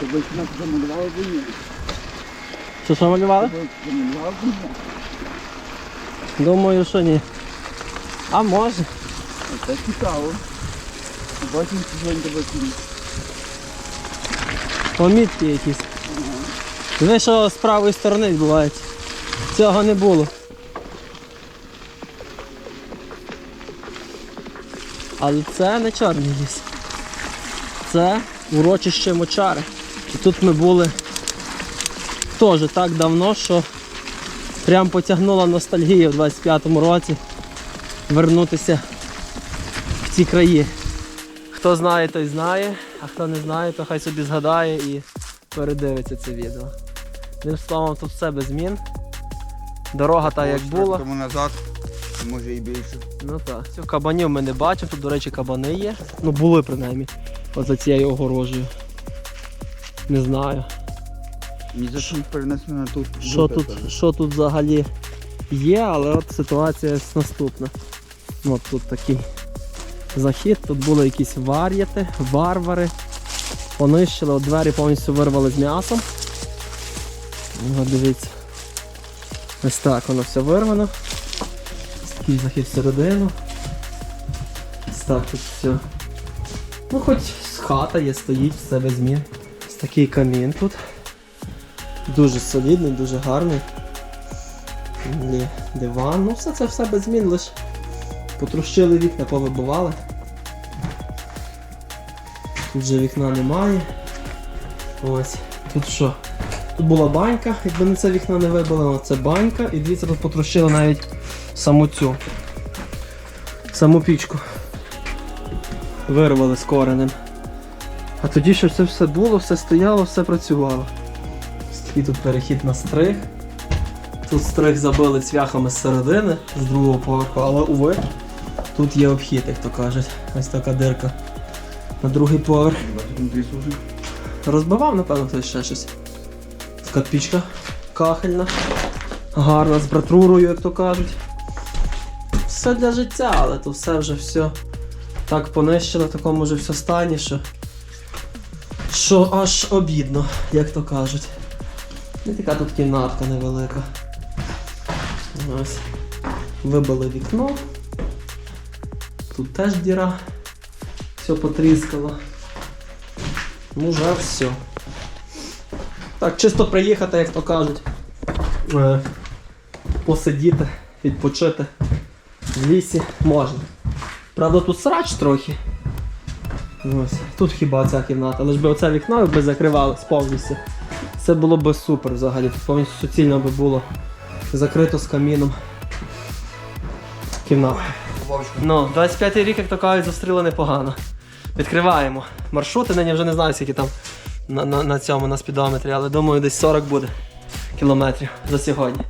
Тобі ж нас замалювали ні. Що що малювали? Замалювали б. Думаю, що ні. А може. Це цікаво. Бачимо, що сьогодні тебе. Помітки якісь. Ви що з правої сторони відбувається? Цього не було. Але це не чорний ліс. Це урочище мочари. І тут ми були теж так давно, що прям потягнула ностальгія в 25-му році вернутися в ці краї. Хто знає, той знає, а хто не знає, то хай собі згадає і передивиться це відео. Одним словом, тут все без змін. Дорога та як була. Тому назад, може і більше. Ну так. Цих кабанів ми не бачимо, тут, до речі, кабани є. Ну були принаймні. От за цією огорожею. Не знаю. Ні за що перенесено на тут. Що тут, що тут взагалі є, але от ситуація наступна. От тут такий захід, тут були якісь вар'яти, варвари. Понищили, от двері повністю вирвали з м'ясом. От дивіться. Ось так воно все вирвано. Ось Такий захід всередину. Ось так тут все. Ну хоч хата є, стоїть, все без змін. Такий камін тут. Дуже солідний, дуже гарний. Диван, ну все це все без змін, лише потрущили вікна, повибивали. Тут же вікна немає. Ось. Тут що? Тут була банька, якби не це вікна не вибили, це банька. І дивіться, тут потрущили навіть саму цю. Саму пічку. Вирвали з коренем. А тоді що це все було, все стояло, все працювало. Ось тут перехід на стриг. Тут стриг забили цвяхами з середини, з другого поверху, але уви, тут є обхід, як то кажуть. Ось така дирка на другий поверх. Розбивав, напевно, хтось ще щось. Така пічка кахельна, гарна, з братрурою, як то кажуть. Все для життя, але то все вже все так понищили, в такому вже все стані, що, що аж обідно, як то кажуть. І така тут кімнатка невелика. Ось. Вибили вікно. Тут теж діра. Все потріскало. Ну, вже все. Так, чисто приїхати, як то кажуть. Е, посидіти, відпочити в лісі можна. Правда, тут срач трохи. Ось. Тут хіба ця кімната, але ж би оце вікно якби закривалось повністю. Це було б супер взагалі. Тут повністю суцільно би було закрито з каміном. Кімната. Ну, 25 рік, як то кажуть, зустріли непогано. Відкриваємо. Маршрути, нині вже не знаю, скільки там на, на, на цьому на спідометрі, але думаю, десь 40 буде кілометрів за сьогодні.